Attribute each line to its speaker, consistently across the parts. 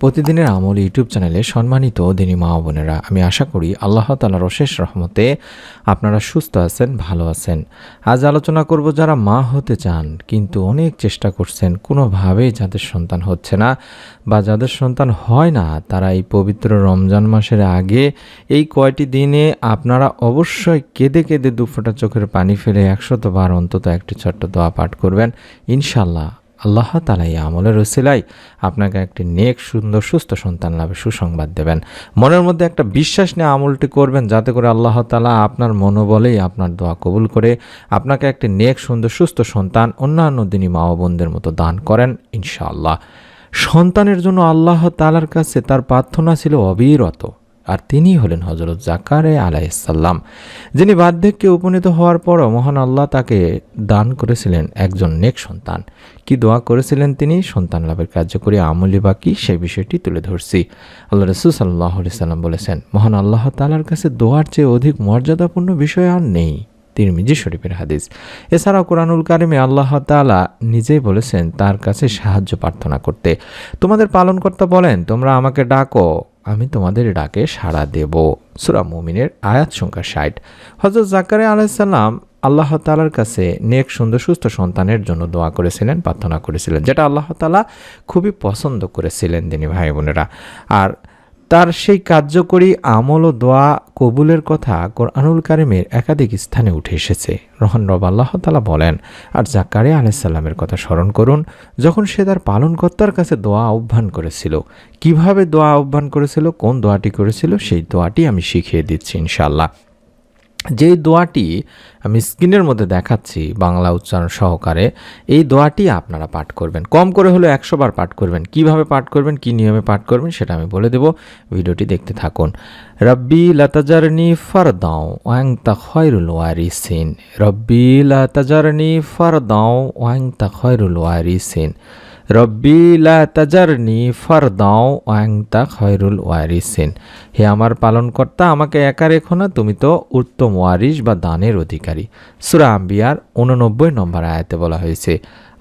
Speaker 1: প্রতিদিনের আমল ইউটিউব চ্যানেলে সম্মানিত দিনী মা বোনেরা, আমি আশা করি আল্লাহ তালার অশেষ রহমতে আপনারা সুস্থ আছেন, ভালো আছেন। আজ আলোচনা করব যারা মা হতে চান, কিন্তু অনেক চেষ্টা করছেন, কোনোভাবেই যাদের সন্তান হচ্ছে না বা যাদের সন্তান হয় না, তারা এই পবিত্র রমজান মাসের আগে এই কয়টি দিনে আপনারা অবশ্যই কেঁদে কেঁদে দুফোটা চোখের পানি ফেলে একশত বার অন্তত একটি ছোট্ট দোয়া পাঠ করবেন। ইনশাল্লাহ আল্লাহ তালা এই আমলের রসিলাই আপনাকে একটি নেক, সুন্দর, সুস্থ সন্তান লাভে সুসংবাদ দেবেন। মনের মধ্যে একটা বিশ্বাস নিয়ে আমলটি করবেন, যাতে করে আল্লাহ তালা আপনার মনোবলেই আপনার দোয়া কবুল করে, আপনাকে একটি নেক, সুন্দর, সুস্থ সন্তান অন্যান্য দিনই মা বোনদের মতো দান করেন, ইনশাআল্লাহ। সন্তানের জন্য আল্লাহ তালার কাছে তার প্রার্থনা ছিল অবিরত। আর তিনি হলেন হজরত জাকারে আলাইসাল্লাম যিনি বার্ধক্যে উপনীত হওয়ার পরও মহান আল্লাহ তাকে দান করেছিলেন একজন নেক সন্তান। কি দোয়া করেছিলেন তিনি? সন্তান লাভের কার্যকরী আমলি বা কি? সেই বিষয়টি তুলে ধরছি। আল্লাহ রসুল সাল্লাহ সাল্লাম বলেছেন, মহান আল্লাহ তালার কাছে দোয়ার চেয়ে অধিক মর্যাদাপূর্ণ বিষয় আর নেই। তিরমিজি শরীফের হাদিস। এছাড়াও কোরআনুল কারিমে আল্লাহ তালা নিজেই বলেছেন, তার কাছে সাহায্য প্রার্থনা করতে। তোমাদের পালনকর্তা বলেন, তোমরা আমাকে ডাকো আমি তোমাদের ডাকে সাড়া দেব। সুরা মুমিনের আয়াত সংখ্যা ষাট। হজরত জাকারে আলাইসাল্লাম আল্লাহ তালার কাছে নেক, সুন্দর, সুস্থ সন্তানের জন্য দোয়া করেছিলেন, প্রার্থনা করেছিলেন, যেটা আল্লাহ তালা খুবই পছন্দ করেছিলেন তিনি ভাই বোনেরা। আর তার সেই কার্যকরী আমল ও দোয়া কবুলের কথা কোরআনুল কারিমের একাধিক স্থানে উঠে এসেছে। রহন রব আল্লাহ তালা বলেন, আর জাকারে আলাইসাল্লামের কথা স্মরণ করুন, যখন সে তার পালনকর্তার কাছে দোয়া আহ্বান করেছিল। কীভাবে দোয়া আহ্বান করেছিল, কোন দোয়াটি করেছিল, সেই দোয়াটি আমি শিখিয়ে দিচ্ছি ইনশাল্লাহ যেই দোয়াটি আমি স্ক্রিনের মধ্যে দেখাচ্ছি বাংলা উচ্চারণ সহকারে, এই দোয়াটি আপনারা পাঠ করবেন। কম করে হলেও একশো বার পাঠ করবেন। কীভাবে পাঠ করবেন, কি নিয়মে পাঠ করবেন সেটা আমি বলে দেব। ভিডিওটি দেখতে থাকুন। রব্বি লতাজারনি ফরদাও ওয়াং তা খয়রুল ওয়ারিসিন। রব্বি লতাজারনি ফরদাও ওয়াং তা খয়রুল ওয়ারিসিন। রব্বি লা তাজারনি ফারদাও ওয়াংতা খয়রুল ওয়ারিসিন। হে আমার পালনকর্তা, আমাকে একা রেখো না, তুমি তো উত্তম ওয়ারিস বা দানের অধিকারী। সুরা আম্বিয়ার উননব্বই নম্বর আয়াতে বলা হয়েছে,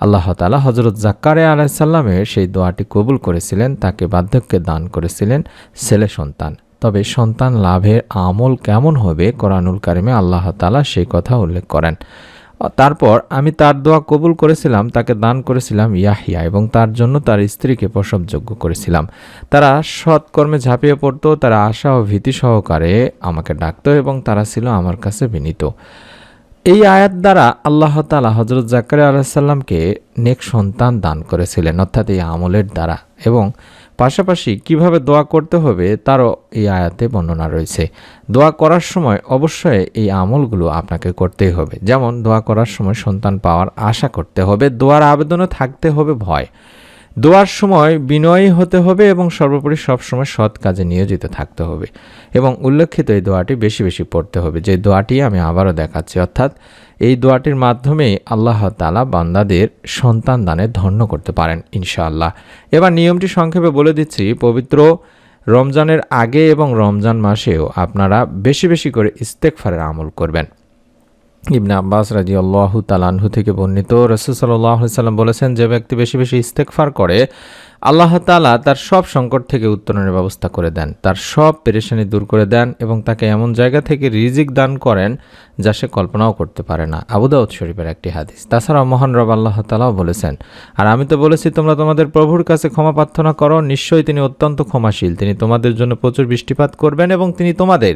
Speaker 1: আল্লাহ তালা হজরত জাক্কারে আলাইসাল্লামের সেই দোয়াটি কবুল করেছিলেন, তাকে বার্ধক্যে দান করেছিলেন ছেলে সন্তান। তবে সন্তান লাভের আমল কেমন হবে কোরআনুল কারিমে আল্লাহ তালা সেই কথা উল্লেখ করেন। তারপর আমি তার দোয়া কবুল করেছিলাম, তাকে দান করেছিলাম ইয়াহিয়া এবং তার জন্য তার স্ত্রীকে প্রসবযোগ্য করেছিলাম। তারা সৎকর্মে ঝাঁপিয়ে পড়তো, তারা আশা ও ভীতি সহকারে আমাকে ডাকত এবং তারা ছিল আমার কাছে বিনীত। এই আয়াত দ্বারা আল্লাহ তালা হজরত জাকারিয়া আলাহিসাল্লামকে নেক সন্তান দান করেছিলেন, অর্থাৎ এই আমলের দ্বারা এবং পাশাপাশি কীভাবে দোয়া করতে হবে তারও এই আয়াতে বর্ণনা রয়েছে। দোয়া করার সময় অবশ্যই এই আমলগুলো আপনাকে করতেই হবে। যেমন, দোয়া করার সময় সন্তান পাওয়ার আশা করতে হবে, দোয়ার আবেদনও থাকতে হবে ভয়। দোয়ার সময় বিনয়ী হতে হবে এবং সর্বোপরি সবসময় সৎ কাজে নিয়োজিত থাকতে হবে। এবং উল্লেখিত এই দোয়াটি বেশি বেশি পড়তে হবে। যে দোয়াটি আমি আবারও দেখাচ্ছি, অর্থাৎ এই দোয়াটির মাধ্যমে আল্লাহ তালা বান্দাদের সন্তান দানে ধন্য করতে পারেন, ইনশাআল্লাহ। এবার নিয়মটি সংক্ষেপে বলে দিচ্ছি, পবিত্র রমজানের আগে এবং রমজান মাসেও আপনারা বেশি বেশি করে ইস্তেকফারের আমল করবেন। ইবনে আব্বাস রাজি আল্লাহ তালানহু থেকে বর্ণিত রসুল সাল্লাহ সাল্লাম বলেছেন, যে ব্যক্তি বেশি বেশি ইস্তেকফার করে আল্লাহ তালা তার সব সংকট থেকে উত্তরণের ব্যবস্থা করে দেন, তার সব পেরেশানি দূর করে দেন এবং তাকে এমন জায়গা থেকে রিজিক দান করেন যা সে কল্পনাও করতে পারে না। আবুদাউদ শরীফের একটি হাদিস। তাছাড়া মহান রব আল্লাহ তালাও বলেছেন, আর আমি তো বলেছি তোমরা তোমাদের প্রভুর কাছে ক্ষমা প্রার্থনা করো, নিশ্চয়ই তিনি অত্যন্ত ক্ষমাশীল। তিনি তোমাদের জন্য প্রচুর বৃষ্টিপাত করবেন এবং তিনি তোমাদের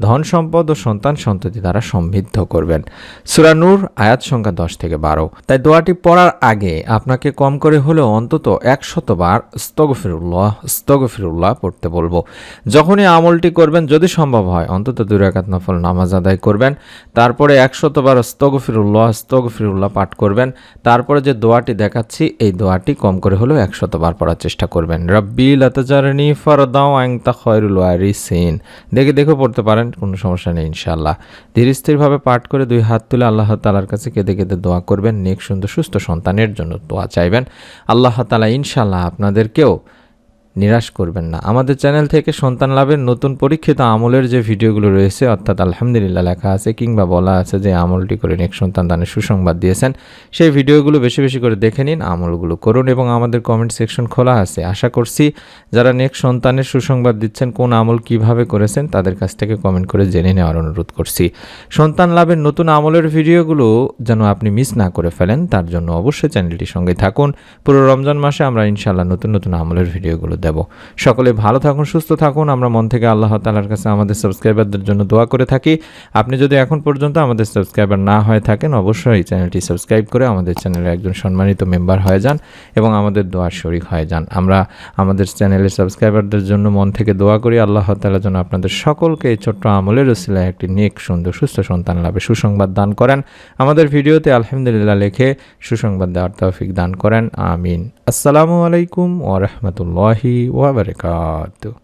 Speaker 1: ধন সম্পদ ও সন্তান সন্ততি দ্বারা সমৃদ্ধ করবেন। সুরানুর আয়াত সংখ্যা দশ থেকে বারো। তাই দোয়াটি পড়ার আগে আপনাকে কম করে হলেও অন্তত একশতবার স্তগফিরুল্লাহ স্তগফিরুল্লাহ পড়তে বলব। যখনই আমলটি করবেন, যদি সম্ভব হয়, অন্তত দুই রাকাত নফল নামাজ আদায় করবেন। তারপরে একশতবার স্তগফিরুল্লাহ স্তগফিরুল্লাহ পাঠ করবেন। তারপরে যে দোয়াটি দেখাচ্ছি, এই দোয়াটি কম করে হলেও একশতবার পড়ার চেষ্টা করবেন। রব্বি লতাজারনি ফরদাও আংতা খয়রুল ওয়ারিসিন। দেখে দেখে পড়তে পারেন কোনো সমস্যা নেই ইনশাল্লাহ ধীর স্থিরভাবে পাঠ করে দুই হাত তুলে আল্লাহ তালার কাছে কেঁদে কেঁদে দোয়া করবেন। নেক, সুন্দর, সুস্থ সন্তানের জন্য দোয়া চাইবেন। আল্লাহ তালা ইনশাল্লাহ আপনাদেরকেও নিরাশ করবেন না। আমাদের চ্যানেল থেকে সন্তান লাভের নতুন পরীক্ষিত আমলের যে ভিডিওগুলো রয়েছে, অর্থাৎ আলহামদুলিল্লাহ লেখা আছে কিংবা বলা আছে যে আমলটি করে নেক সন্তান দানের সুসংবাদ দিয়েছেন, সেই ভিডিওগুলো বেশি বেশি করে দেখে নিন, আমলগুলো করুন এবং আমাদের কমেন্ট সেকশন খোলা আছে। আশা করছি যারা নেক সন্তানের সুসংবাদ দিচ্ছেন, কোন আমল কীভাবে করেছেন, তাদের কাছ থেকে কমেন্ট করে জেনে নেওয়ার অনুরোধ করছি। সন্তান লাভের নতুন আমলের ভিডিওগুলো যেন আপনি মিস না করে ফেলেন, তার জন্য অবশ্যই চ্যানেলটির সঙ্গে থাকুন। পুরো রমজান মাসে আমরা ইনশাআল্লাহ নতুন নতুন আমলের ভিডিওগুলো দেব। সকলে ভালো থাকুন, সুস্থ থাকুন। আমরা মন থেকে আল্লাহ তালার কাছে আমাদের সাবস্ক্রাইবারদের জন্য দোয়া করে থাকি। আপনি যদি এখন পর্যন্ত আমাদের সাবস্ক্রাইবার না হয়ে থাকেন, অবশ্যই চ্যানেলটি সাবস্ক্রাইব করে আমাদের চ্যানেলের একজন সম্মানিত মেম্বার হয়ে যান এবং আমাদের দোয়ার শরিক হয়ে যান। আমরা আমাদের চ্যানেলের সাবস্ক্রাইবারদের জন্য মন থেকে দোয়া করি, আল্লাহ তালা যেন আপনাদের সকলকে এই ছোট্ট আমলের ওসিলায় একটি নেক, সুন্দর, সুস্থ সন্তান লাভে সুসংবাদ দান করেন। আমাদের ভিডিওতে আলহামদুলিল্লাহ লিখে সুসংবাদ দেওয়ার তৌফিক দান করেন। আমিন। আসসালামু আলাইকুম ওরহমতুল্লাহি りは誰かと